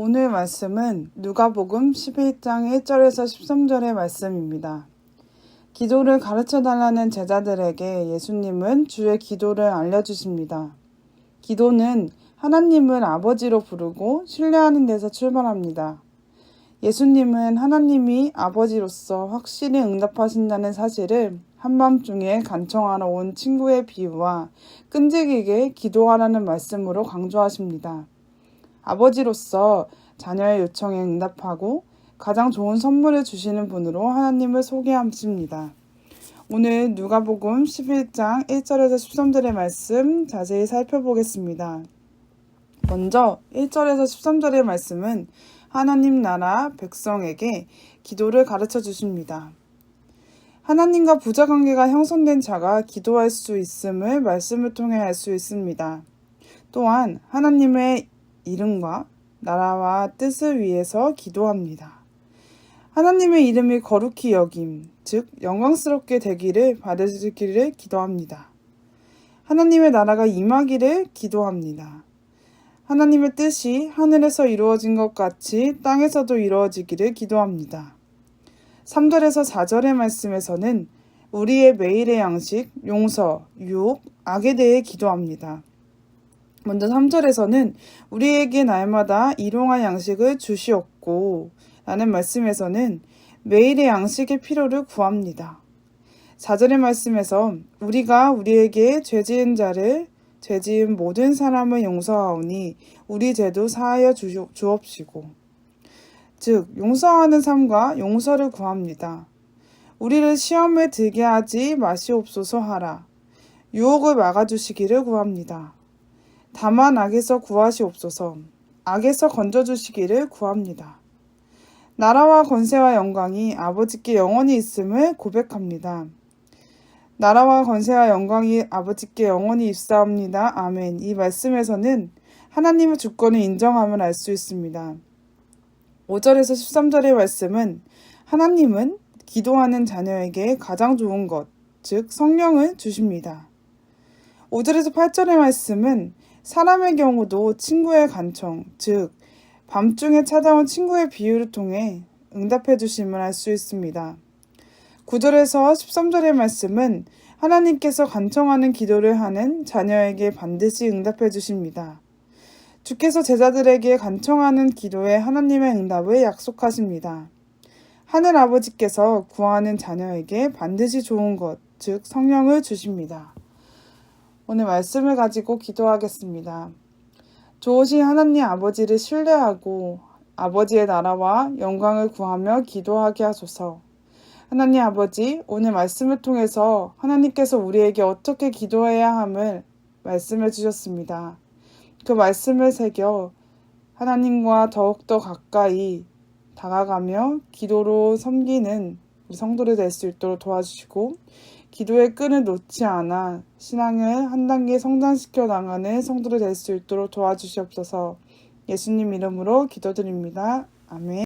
오늘 말씀은 누가복음 11장 1절에서 13절의 말씀입니다. 기도를 가르쳐 달라는 제자들에게 예수님은 주의 기도를 알려주십니다. 기도는 하나님을 아버지로 부르고 신뢰하는 데서 출발합니다. 예수님은 하나님이 아버지로서 확실히 응답하신다는 사실을 한밤중에 간청하러 온 친구의 비유와 끈질기게 기도하라는 말씀으로 강조하십니다. 아버지로서 자녀의 요청에 응답하고 가장 좋은 선물을 주시는 분으로 하나님을 소개하십니다. 오늘 누가복음 11장 1절에서 13절의 말씀 자세히 살펴보겠습니다. 먼저 1절에서 13절의 말씀은 하나님 나라 백성에게 기도를 가르쳐 주십니다. 하나님과 부자 관계가 형성된 자가 기도할 수 있음을 말씀을 통해 알 수 있습니다. 또한 하나님의 이름과 나라와 뜻을 위해서 기도합니다. 하나님의 이름이 거룩히 여김, 즉 영광스럽게 되기를 받으시기를 기도합니다. 하나님의 나라가 임하기를 기도합니다. 하나님의 뜻이 하늘에서 이루어진 것 같이 땅에서도 이루어지기를 기도합니다. 3절에서 4절의 말씀에서는 우리의 매일의 양식, 용서, 유혹, 악에 대해 기도합니다. 먼저 3절에서는 우리에게 날마다 일용할 양식을 주시옵고 라는 말씀에서는 매일의 양식의 필요를 구합니다. 4절의 말씀에서 우리가 우리에게 죄 지은 자를 죄 지은 모든 사람을 용서하오니 우리 죄도 사하여 주옵시고 즉 용서하는 삶과 용서를 구합니다. 우리를 시험에 들게 하지 마시옵소서 하라. 유혹을 막아주시기를 구합니다. 다만 악에서 구하시옵소서. 악에서 건져주시기를 구합니다. 나라와 권세와 영광이 아버지께 영원히 있음을 고백합니다. 나라와 권세와 영광이 아버지께 영원히 있사옵니다. 아멘. 이 말씀에서는 하나님의 주권을 인정함을 알 수 있습니다. 5절에서 13절의 말씀은 하나님은 기도하는 자녀에게 가장 좋은 것, 즉 성령을 주십니다. 5절에서 8절의 말씀은 사람의 경우도 친구의 간청, 즉 밤중에 찾아온 친구의 비유를 통해 응답해 주심을 알 수 있습니다. 9절에서 13절의 말씀은 하나님께서 간청하는 기도를 하는 자녀에게 반드시 응답해 주십니다. 주께서 제자들에게 간청하는 기도에 하나님의 응답을 약속하십니다. 하늘 아버지께서 구하는 자녀에게 반드시 좋은 것, 즉 성령을 주십니다. 오늘 말씀을 가지고 기도하겠습니다. 좋으신 하나님 아버지를 신뢰하고 아버지의 나라와 영광을 구하며 기도하게 하소서. 하나님 아버지, 오늘 말씀을 통해서 하나님께서 우리에게 어떻게 기도해야 함을 말씀해 주셨습니다. 그 말씀을 새겨 하나님과 더욱더 가까이 다가가며 기도로 섬기는 우리 성도를 될 수 있도록 도와주시고 기도의 끈을 놓지 않아 신앙을 한 단계 성장시켜 나가는 성도를 될 수 있도록 도와주시옵소서 예수님 이름으로 기도드립니다. 아멘.